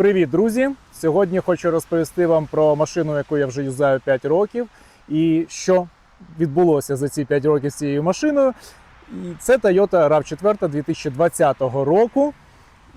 Привіт, друзі! Сьогодні хочу розповісти вам про машину, яку я вже юзаю 5 років, і що відбулося за ці 5 років з цією машиною. І це Toyota RAV4 2020 року.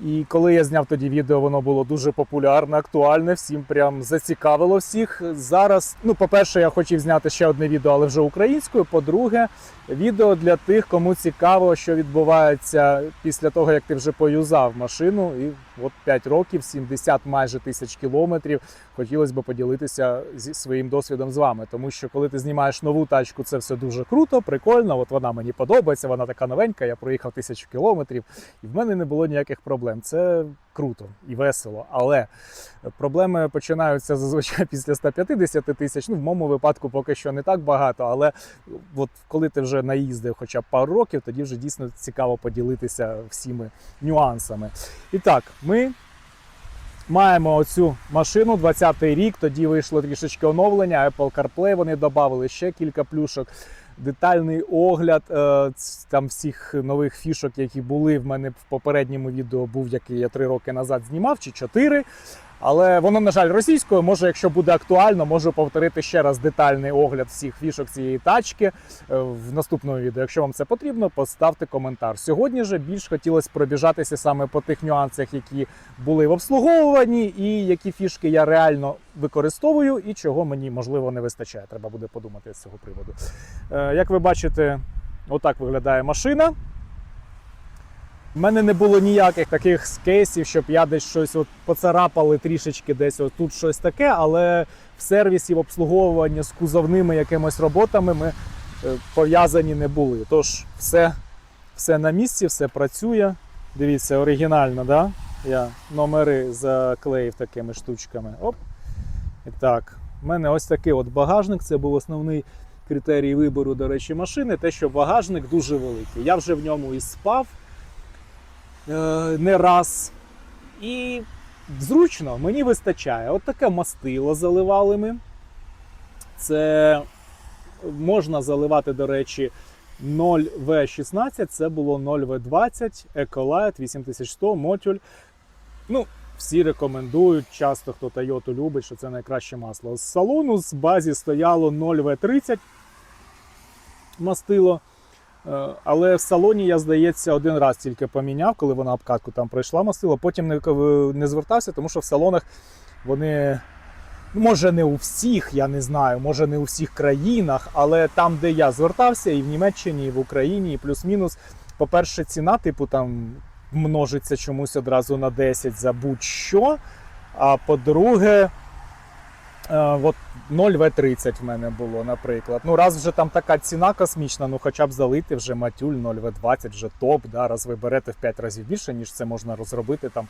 І коли я зняв тоді відео, воно було дуже популярне, актуальне, всім прям зацікавило всіх. Зараз, ну, по-перше, я хотів зняти ще одне відео, але вже українською. По-друге, відео для тих, кому цікаво, що відбувається після того, як ти вже поюзав машину. І от 5 років, 70 майже тисяч кілометрів. Хотілося б поділитися зі своїм досвідом з вами. Тому що коли ти знімаєш нову тачку, це все дуже круто, прикольно. От вона мені подобається, вона така новенька. Я проїхав тисячу кілометрів, і в мене не було ніяких проблем. Це круто і весело. Але проблеми починаються зазвичай після 150 тисяч. Ну, в моєму випадку поки що не так багато, але от коли ти вже наїздив хоча б пару років, тоді вже дійсно цікаво поділитися всіми нюансами. І так, ми маємо оцю машину 20-й рік. Тоді вийшло трішечки оновлення. Apple CarPlay вони додали ще кілька плюшок. Детальний огляд е, там всіх нових фішок, які були в мене в попередньому відео, був який я три роки назад знімав, чи чотири. Але воно, на жаль, російською. Може, якщо буде актуально, можу повторити ще раз детальний огляд всіх фішок цієї тачки е, в наступному відео. Якщо вам це потрібно, поставте коментар. Сьогодні же більш хотілося пробіжатися саме по тих нюансах, які були в обслуговуванні, і які фішки я реально використовую, і чого мені можливо не вистачає. Треба буде подумати з цього приводу. Е, Як ви бачите, отак виглядає машина. У мене не було ніяких таких кейсів, щоб я десь щось от поцарапали трішечки десь от тут щось таке, але в сервісі в обслуговуванні з кузовними якимись роботами ми е, пов'язані не були. Тож все, все на місці, все працює. Дивіться, оригінально, да? Я номери заклеїв такими штучками. Оп. І так, у мене ось такий от багажник. Це був основний критерій вибору, до речі, машини. Те, що багажник дуже великий. Я вже в ньому і спав не раз. І зручно, мені вистачає. От таке мастило заливали ми. Це можна заливати, до речі, 0В16, це було 0В20, Ecolite 8100, Мотюль. Ну, всі рекомендують, часто хто Toyota любить, що це найкраще масло. З салону з базі стояло 0В30 мастило. Е, Але в салоні я, здається, один раз тільки поміняв, коли вона обкатку там пройшла мастило. Потім не, не звертався, тому що в салонах вони, ну, може, не у всіх, я не знаю, може не у всіх країнах, але там, де я звертався, і в Німеччині, і в Україні, і плюс-мінус, по-перше, ціна, типу, там множиться чомусь одразу на 10 за будь-що. А по-друге, е, от 0В30 в мене було, наприклад. Ну, раз вже там така ціна космічна, ну хоча б залити вже матюль 0В20, вже топ. Да, раз ви берете в 5 разів більше, ніж це можна розробити там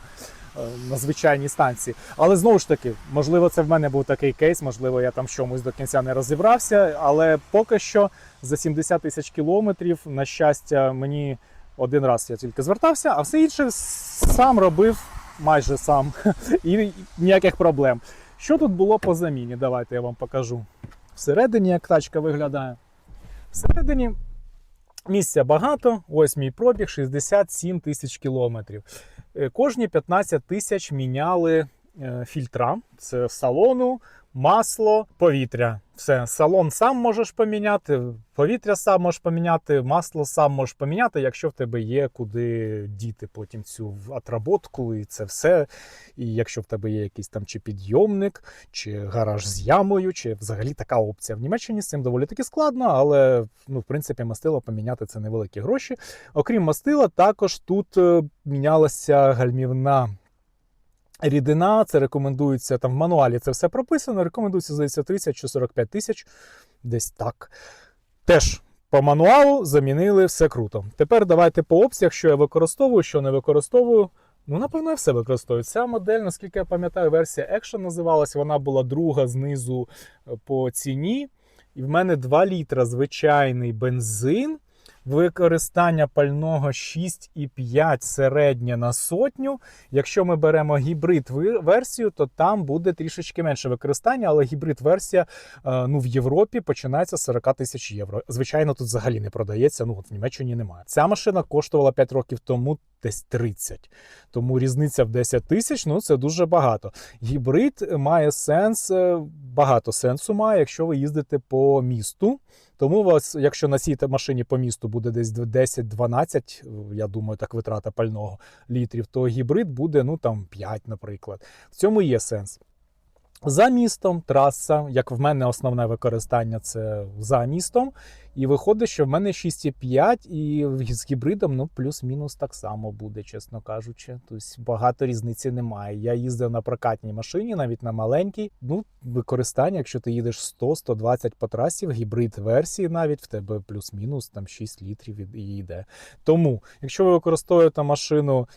е, на звичайній станції. Але знову ж таки, можливо, це в мене був такий кейс, можливо, я там чомусь до кінця не розібрався. Але поки що за 70 тисяч кілометрів, на щастя, мені один раз я тільки звертався, а все інше сам робив майже сам. І ніяких проблем. Що тут було по заміні? Давайте я вам покажу. Всередині, як тачка виглядає. Всередині місця багато. Ось мій пробіг 67 тисяч кілометрів. Е, Кожні 15 тисяч міняли е, фільтра. Це салону, масло, повітря. Все, салон сам можеш поміняти, повітря сам можеш поміняти, масло сам можеш поміняти, якщо в тебе є куди діти потім цю отработку і це все. І якщо в тебе є якийсь там чи підйомник, чи гараж з ямою, чи взагалі така опція. В Німеччині з цим доволі таки складно, але ну, в принципі мастило поміняти це невеликі гроші. Окрім мастила, також тут е, мінялася гальмівна рідина. Це рекомендується там в мануалі. Це все прописано. Рекомендується здається 30 чи 45 тисяч. Десь так. Теж по мануалу замінили все круто. Тепер давайте по обсяг, що я використовую, що не використовую. Ну, напевно, я все використовую. Ця модель, наскільки я пам'ятаю, версія Action називалась. Вона була друга знизу е, по ціні. І в мене 2 літра звичайний бензин. Використання пального 6,5 середнє на сотню. Якщо ми беремо гібрид версію, то там буде трішечки менше використання, але гібрид версія е, ну, в Європі починається з 40 тисяч євро. Звичайно, тут взагалі не продається. Ну от в Німеччині немає. Ця машина коштувала 5 років тому десь 30. Тому різниця в 10 тисяч ну це дуже багато. Гібрид має сенс, е, багато сенсу має, якщо ви їздите по місту. Тому у вас, якщо на машині по місту буде десь 10-12, е, я думаю, так витрата пального літрів, то гібрид буде ну там 5, наприклад. В цьому є сенс. За містом траса, як в мене основне використання це за містом. І виходить, що в мене 6,5 і з гібридом ну, плюс-мінус так само буде, чесно кажучи. Тобто багато різниці немає. Я їздив на прокатній машині, навіть на маленькій. Ну, використання, якщо ти їдеш 100-120 по трасі, в гібрид версії навіть в тебе плюс-мінус там 6 літрів і- йде. Тому, якщо ви використовуєте машину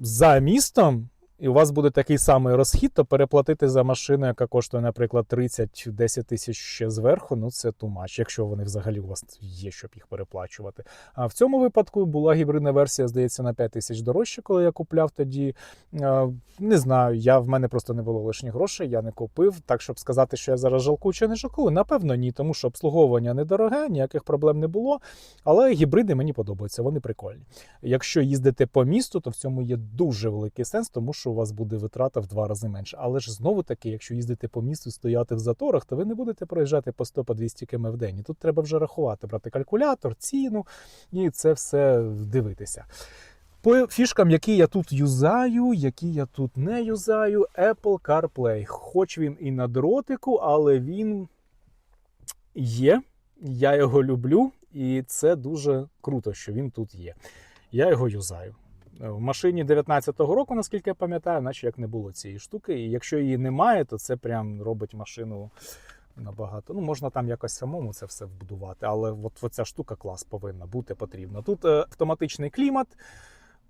за містом, і у вас буде такий самий розхід, то переплатити за машину, яка коштує, наприклад, 30-10 тисяч ще зверху, ну це тумач, якщо вони взагалі у вас є, щоб їх переплачувати. А в цьому випадку була гібридна версія, здається, на 5 тисяч дорожче, коли я купляв тоді. Не знаю, я в мене просто не було лишніх грошей, я не купив. Так, щоб сказати, що я зараз жалкую чи не жалкую, напевно, ні, тому що обслуговування недороге, ніяких проблем не було. Але гібриди мені подобаються, вони прикольні. Якщо їздите по місту, то в цьому є дуже великий сенс, тому що у вас буде витрата в два рази менше. Але ж знову таки, якщо їздите по місту, стояти в заторах, то ви не будете проїжджати по 100 по 200 км в день. І тут треба вже рахувати, брати калькулятор, ціну і це все дивитися. По фішкам, які я тут юзаю, які я тут не юзаю, Apple CarPlay. Хоч він і на дротику, але він є. Я його люблю, і це дуже круто, що він тут є. Я його юзаю. В машині 19-го року, наскільки я пам'ятаю, наче як не було цієї штуки. І якщо її немає, то це прям робить машину набагато. Ну, можна там якось самому це все вбудувати, але от, от штука клас повинна бути потрібна. Тут е, автоматичний клімат.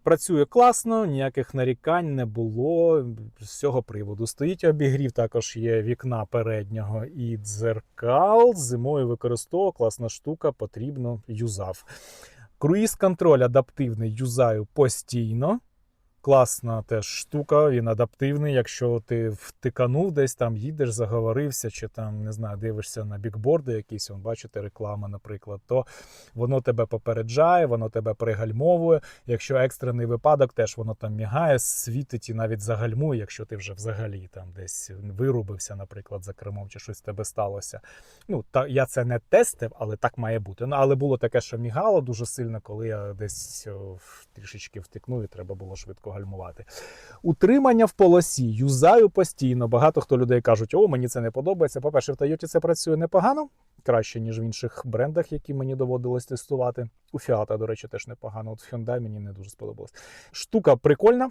Працює класно, ніяких нарікань не було з цього приводу. Стоїть обігрів, також є вікна переднього і дзеркал. Зимою використовував, класна штука, потрібно юзав. Круїз контроль адаптивний юзаю постійно. Класна теж штука, він адаптивний. Якщо ти втиканув десь там, їдеш, заговорився, чи там не знаю, дивишся на бікборди якісь, вон, бачите, реклама, наприклад, то воно тебе попереджає, воно тебе пригальмовує. Якщо екстрений випадок, теж воно там мігає, світить і навіть загальмує, якщо ти вже взагалі там десь вирубився, наприклад, за кермом, чи щось тебе сталося. Ну, та я це не тестив, але так має бути. Ну, але було таке, що мігало дуже сильно, коли я десь трішечки втикнув, і треба було швидко гальмувати. Утримання в полосі юзаю постійно. Багато хто людей кажуть, о, мені це не подобається. По-перше, в Тойоті це працює непогано, краще, ніж в інших брендах, які мені доводилось тестувати. У Фіата, до речі, теж непогано. От в Hyundai мені не дуже сподобалось. Штука прикольна.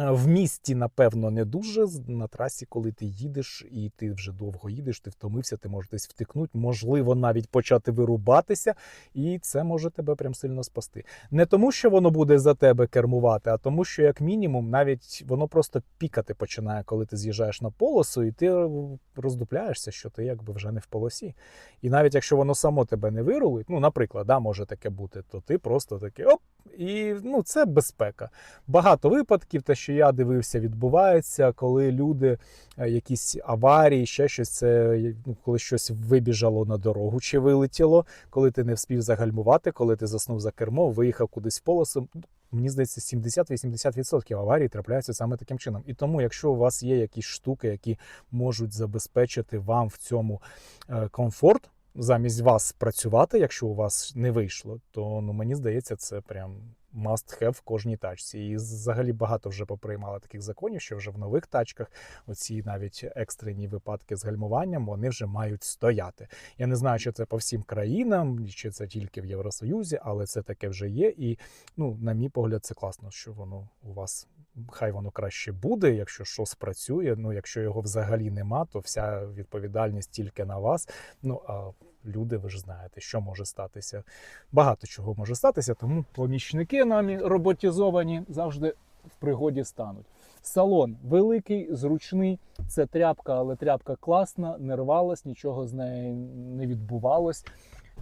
Е, В місті, напевно, не дуже. На трасі, коли ти їдеш і ти вже довго їдеш, ти втомився, ти можеш десь втикнути, можливо, навіть почати вирубатися, і це може тебе прям сильно спасти. Не тому, що воно буде за тебе кермувати, а тому, що, як мінімум, навіть воно просто пікати починає, коли ти з'їжджаєш на полосу, і ти е, роздупляєшся, що ти якби вже не в полосі. І навіть якщо воно само тебе не вирулить, ну, наприклад, да, може таке бути, то ти просто такий оп, і ну, це безпека. Багато випадків, те, що я дивився, відбувається, коли люди е, якісь аварії, ще щось, це ну, коли щось вибіжало на дорогу чи вилетіло, коли ти не вспів загальмувати, коли ти заснув за кермо, виїхав кудись в полосу. Мені здається, 70-80% аварій трапляються саме таким чином. І тому, якщо у вас є якісь штуки, які можуть забезпечити вам в цьому е, комфорт, замість вас працювати, якщо у вас не вийшло, то ну мені здається, це прям must have в кожній тачці. І взагалі багато вже поприймали таких законів, що вже в нових тачках оці навіть екстрені випадки з гальмуванням вони вже мають стояти. Я не знаю, чи це по всім країнам, чи це тільки в Євросоюзі, але це таке вже є. І ну, на мій погляд, це класно, що воно у вас. Хай воно краще буде, якщо що спрацює. Ну, якщо його взагалі нема, то вся відповідальність тільки на вас. Ну а люди, ви ж знаєте, що може статися. Багато чого може статися, тому помічники намі роботізовані завжди в пригоді стануть. Салон великий, зручний. Це тряпка, але тряпка класна, не рвалась, нічого з нею не відбувалось.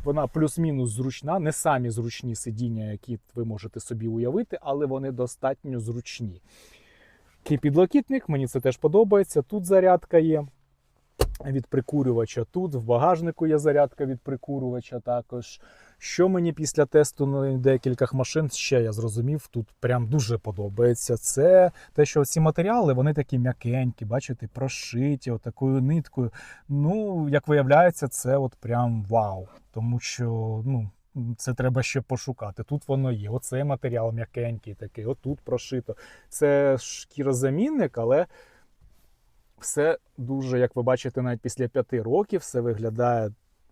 Вона плюс-мінус зручна, не самі зручні сидіння, які ви можете собі уявити, але вони достатньо зручні. Такий підлокітник, мені це теж подобається. Тут зарядка є від прикурювача. Тут в багажнику є зарядка від прикурювача також. Що мені після тесту на декількох машин ще я зрозумів, тут прям дуже подобається. Це те, що ці матеріали вони такі м'якенькі, бачите, прошиті отакою ниткою. Ну, як виявляється, це от прям вау. Тому що ну, це треба ще пошукати. Тут воно є. Оцей матеріал м'якенький такий, отут прошито. Це шкірозамінник, але все дуже, як ви бачите, навіть після п'яти років все виглядає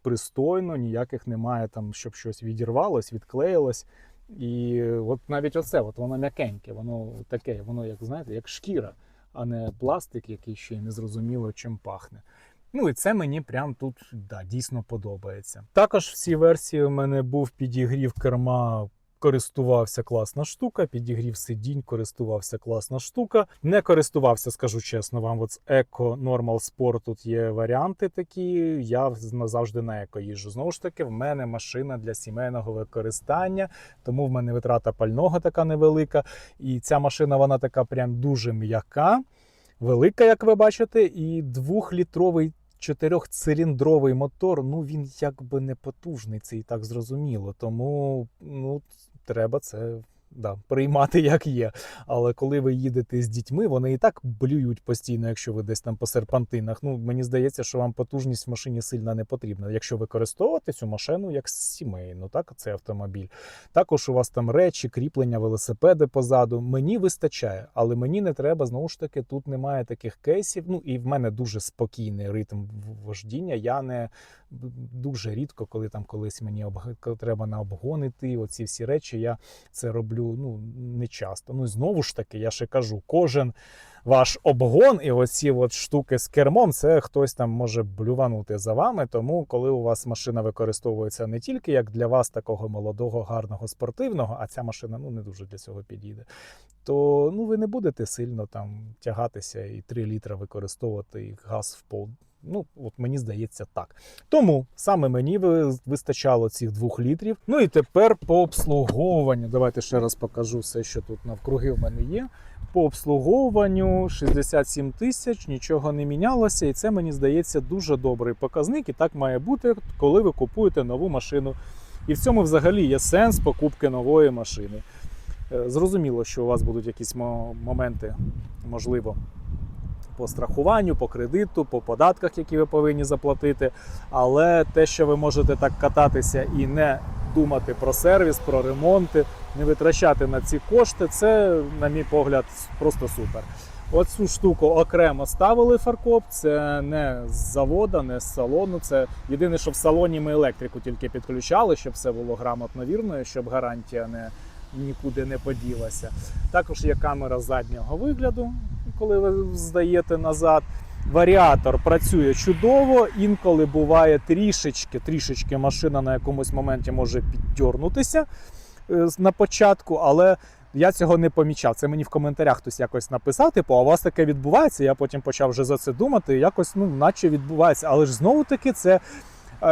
пристойно, ніяких немає там, щоб щось відірвалось, відклеїлось. І от навіть оце, от воно м'якеньке, воно таке, воно, як знаєте, як шкіра, а не пластик, який ще й незрозуміло чим пахне. Ну і це мені прям тут да, дійсно подобається. Також в цій версії у мене був підігрів керма. Користувався класна штука, підігрів сидінь, користувався класна штука. Не користувався, скажу чесно вам. От з Eco Normal Sport тут є варіанти такі. Я завжди на еко їжджу. Знову ж таки, в мене машина для сімейного використання, тому в мене витрата пального така невелика. І ця машина вона така прям дуже м'яка, велика, як ви бачите, і двохлітровий чотирьохциліндровий мотор, ну він якби не потужний, це і так зрозуміло. Тому ну, треба це да, приймати як є. Але коли ви їдете з дітьми, вони і так блюють постійно, якщо ви десь там по серпантинах. Ну, мені здається, що вам потужність в машині сильно не потрібна. Якщо використовувати цю машину як сімейну, так, цей автомобіль. Також у вас там речі, кріплення, велосипеди позаду. Мені вистачає, але мені не треба знову ж таки. Тут немає таких кейсів. Ну і в мене дуже спокійний ритм вождіння. Я не дуже рідко, коли там колись мені обг... треба на обгон оці всі речі, я це роблю ну не часто. Ну знову ж таки, я ще кажу, кожен ваш обгон і оці от штуки з кермом, це хтось там може блюванути за вами. Тому, коли у вас машина використовується не тільки як для вас такого молодого, гарного спортивного, а ця машина ну не дуже для цього підійде. То ну ви не будете сильно там тягатися і 3 літра використовувати і газ в пол. Ну, от мені здається так. Тому саме мені вистачало цих двох літрів. Ну і тепер по обслуговуванню. Давайте ще раз покажу все, що тут навкруги в мене є. По обслуговуванню 67 тисяч, нічого не мінялося, і це мені здається дуже добрий показник. І так має бути, коли ви купуєте нову машину. І в цьому взагалі є сенс покупки нової машини. Зрозуміло, що у вас будуть якісь моменти, можливо по страхуванню, по кредиту, по податках, які ви повинні заплатити. Але те, що ви можете так кататися і не думати про сервіс, про ремонти, не витрачати на ці кошти, це, на мій погляд, просто супер. Оцю штуку окремо ставили фаркоп. Це не з завода, не з салону. Це єдине, що в салоні ми електрику тільки підключали, щоб все було грамотно вірно, щоб гарантія не нікуди не поділася. Також є камера заднього вигляду, коли ви здаєте назад. Варіатор працює чудово, інколи буває трішечки, трішечки машина на якомусь моменті може піддернутися е, на початку, але я цього не помічав. Це мені в коментарях хтось якось написав, типу, а у вас таке відбувається. Я потім почав вже за це думати, якось, ну, наче відбувається. Але ж знову таки, це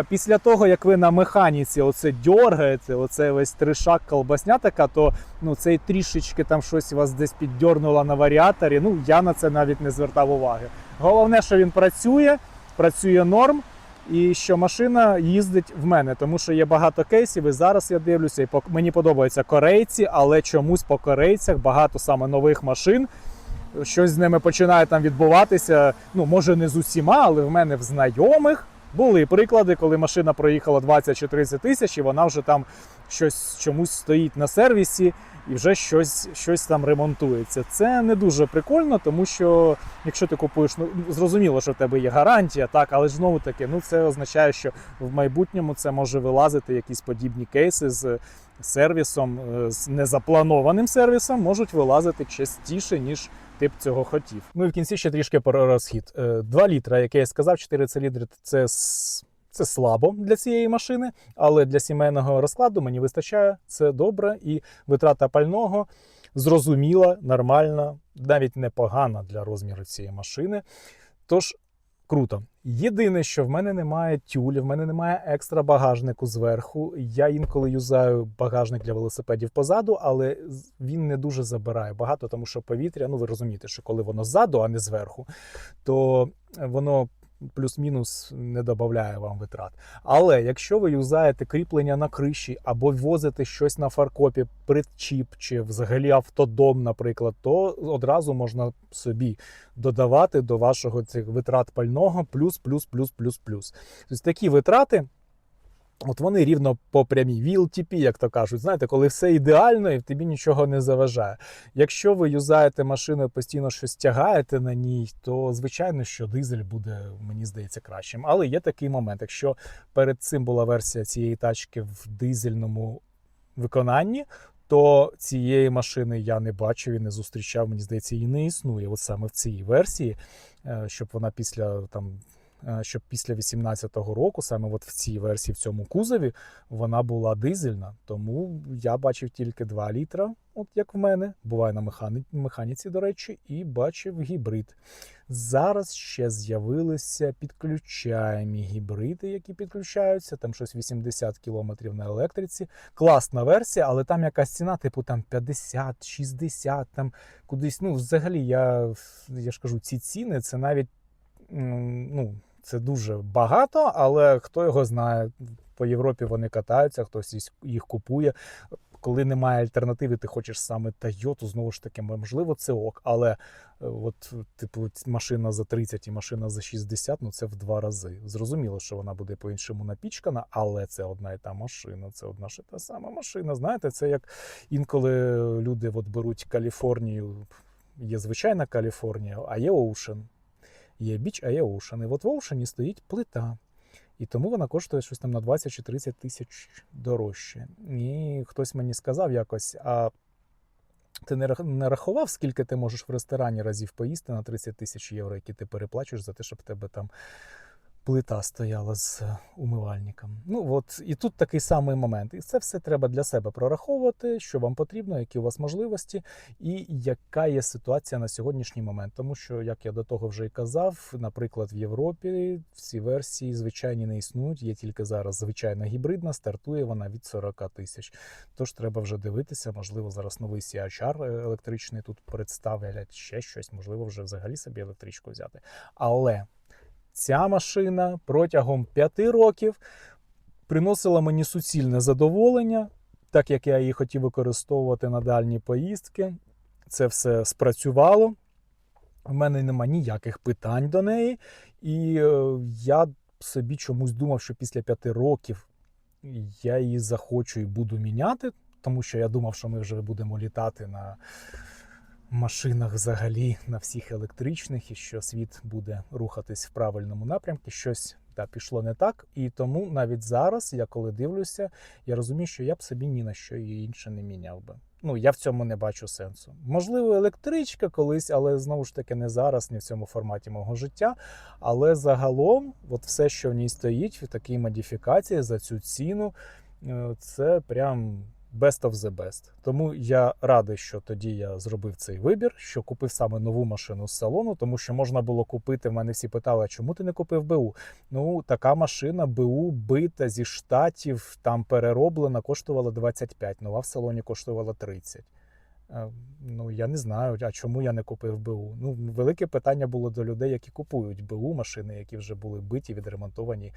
після того, як ви на механіці оце дьоргаєте, оце весь тришак колбасня така, то ну, цей трішечки там щось вас десь піддьорнуло на варіаторі. Ну, я на це навіть не звертав уваги. Головне, що він працює, працює норм. І що машина їздить в мене, тому що є багато кейсів. І зараз я дивлюся, і по мені подобаються корейці, але чомусь по корейцях багато саме нових машин. Щось з ними починає там відбуватися. Ну, може, не з усіма, але в мене в знайомих були приклади, коли машина проїхала 20 чи 30 тисяч, і вона вже там щось чомусь стоїть на сервісі і вже щось щось там ремонтується. Це не дуже прикольно, тому що якщо ти купуєш, ну зрозуміло, що в тебе є гарантія, так, але ж знову таки, ну це означає, що в майбутньому це може вилазити якісь подібні кейси з сервісом, е, з незапланованим сервісом, можуть вилазити частіше, ніж ти б цього хотів. Ну і в кінці ще трішки про розхід. 2 літра, як я сказав, 4 циліндри це це слабо для цієї машини, але для сімейного розкладу мені вистачає це добре і витрата пального зрозуміла, нормальна, навіть непогана для розміру цієї машини. Тож Круто. Єдине, що в мене немає тюлі, в мене немає екстра багажнику зверху. Я інколи юзаю багажник для велосипедів позаду, але він не дуже забирає багато, тому що повітря, ну ви розумієте, що коли воно ззаду, а не зверху, то воно плюс-мінус не додає вам витрат. Але якщо ви юзаєте кріплення на криші або возите щось на фаркопі, причіп чи взагалі автодом, наприклад, то одразу можна собі додавати до вашого цих витрат пального плюс, плюс, плюс, плюс, плюс. Тобто такі витрати. От вони рівно по прямій VLTP, як то кажуть. Знаєте, коли все ідеально і тобі нічого не заважає. Якщо ви юзаєте машину і постійно щось тягаєте на ній, то звичайно, що дизель буде, мені здається, кращим. Але є такий момент. Якщо перед цим була версія цієї тачки в дизельному виконанні, то цієї машини я не бачив і не зустрічав. Мені здається, її не існує. От саме в цій версії, е, щоб вона після там. Е, Щоб після 18-го року, саме от в цій версії, в цьому кузові, вона була дизельна. Тому я бачив тільки 2 літра, от як в мене. Буває на механі... механіці, до речі, і бачив гібрид. Зараз ще з'явилися підключаємі гібриди, які підключаються. Там щось 80 км на електриці. Класна версія, але там якась ціна, типу там 50, 60, там кудись. Ну, взагалі, я, я ж кажу, ці ціни це навіть ну, це дуже багато, але хто його знає. По Європі вони катаються, хтось їх- купує. Коли немає альтернативи, ти хочеш саме Тойоту, знову ж таки, можливо, це ок. Але е, от, типу, машина за 30 і машина за 60, ну це в два рази. Зрозуміло, що вона буде по-іншому напічкана, але це одна і та машина, це одна ж та сама машина. Знаєте, це як інколи люди от беруть Каліфорнію, є звичайна Каліфорнія, а є Оушен. Є біч, а є Оушен. І от в Оушені стоїть плита. І тому вона коштує щось там на 20 чи 30 тисяч дорожче. І хтось мені сказав якось: а ти не рахував, скільки ти можеш в ресторані разів поїсти на 30 тисяч євро, які ти переплачуєш за те, щоб тебе там плита стояла з е, умивальником. Ну от і тут такий самий момент. І це все треба для себе прораховувати, що вам потрібно, які у вас можливості, і яка є ситуація на сьогоднішній момент. Тому що, як я до того вже і казав, наприклад, в Європі всі версії звичайні не існують. Є тільки зараз звичайна гібридна, стартує вона від 40 тисяч. Тож треба вже дивитися, можливо, зараз новий CHR електричний тут представлять ще щось, можливо, вже взагалі собі електричку взяти. Але ця машина протягом п'яти років приносила мені суцільне задоволення, так як я її хотів використовувати на дальні поїздки. Це все спрацювало. У мене нема ніяких питань до неї. І е, я собі чомусь думав, що після п'яти років я її захочу і буду міняти, тому що я думав, що ми вже будемо літати на машинах взагалі на всіх електричних, і що світ буде рухатись в правильному напрямку. Щось та пішло не так. І тому навіть зараз, я коли дивлюся, я розумію, що я б собі ні на що її інше не міняв би. Ну, я в цьому не бачу сенсу. Можливо, електричка колись, але знову ж таки не зараз, не в цьому форматі мого життя. Але загалом, от все, що в ній стоїть, в такій модифікації за цю ціну, е, це прям best of the best. Тому я радий, що тоді я зробив цей вибір, що купив саме нову машину з салону, тому що можна було купити. В мене всі питали, а чому ти не купив БУ? Ну, така машина БУ бита зі штатів, там перероблена, коштувала 25, нова в салоні коштувала 30. Е, Ну, я не знаю, а чому я не купив БУ. Ну, велике питання було до людей, які купують БУ машини, які вже були биті, відремонтовані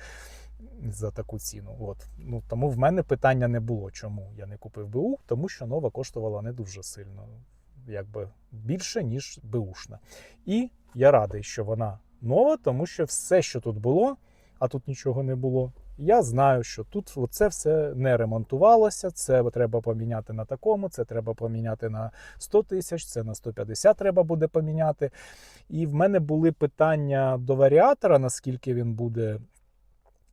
за таку ціну. От. Ну, тому в мене питання не було, чому я не купив БУ, тому що нова коштувала не дуже сильно, якби більше, ніж БУшна. І я радий, що вона нова, тому що все, що тут було, а тут нічого не було. Я знаю, що тут це все не ремонтувалося. Це треба поміняти на такому, це треба поміняти на 100 тисяч, це на 150 треба буде поміняти. І в мене були питання до варіатора, наскільки він буде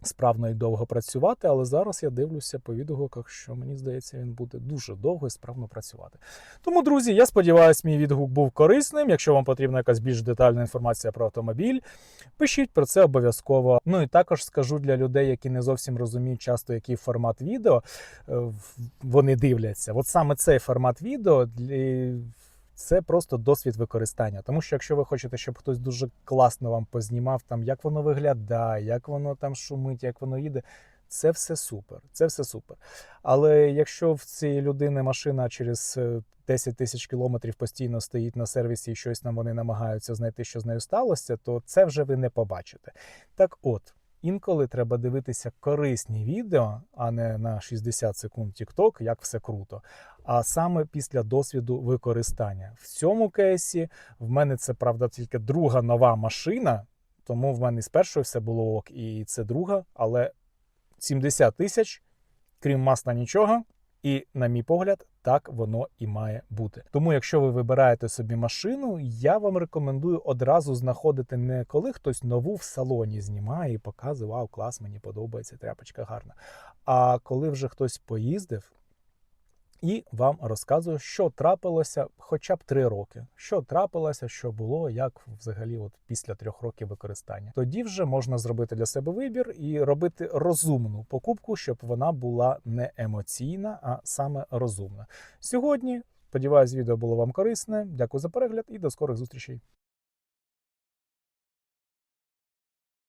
справно і довго працювати, але зараз я дивлюся по відгуках, що мені здається, він буде дуже довго і справно працювати. Тому, друзі, я сподіваюся, мій відгук був корисним. Якщо вам потрібна якась більш детальна інформація про автомобіль, пишіть про це обов'язково. Ну і також скажу для людей, які не зовсім розуміють часто, який формат відео е, вони дивляться. От саме цей формат відео для це просто досвід використання. Тому що якщо ви хочете, щоб хтось дуже класно вам познімав, там як воно виглядає, як воно там шумить, як воно їде. Це все супер, це все супер. Але якщо в цієї людини машина через е, 10 тисяч кілометрів постійно стоїть на сервісі і щось нам вони намагаються знайти, що з нею сталося, то це вже ви не побачите. Так от, інколи треба дивитися корисні відео, а не на 60 секунд TikTok, як все круто. А саме після досвіду використання. В цьому кейсі в мене це правда тільки друга нова машина, тому в мене з першої все було ок, і це друга, але 70 тисяч, крім масла, нічого. І, на мій погляд, так воно і має бути. Тому, якщо ви вибираєте собі машину, я вам рекомендую одразу знаходити не коли хтось нову в салоні знімає і показує, вау, клас, мені подобається, тряпочка гарна. А коли вже хтось поїздив і вам розказує, що трапилося хоча б три роки. Що трапилося, що було, як взагалі, от після трьох років використання. Тоді вже можна зробити для себе вибір і робити розумну покупку, щоб вона була не емоційна, а саме розумна. Сьогодні, сподіваюсь, відео було вам корисне. Дякую за перегляд і до скорих зустрічей.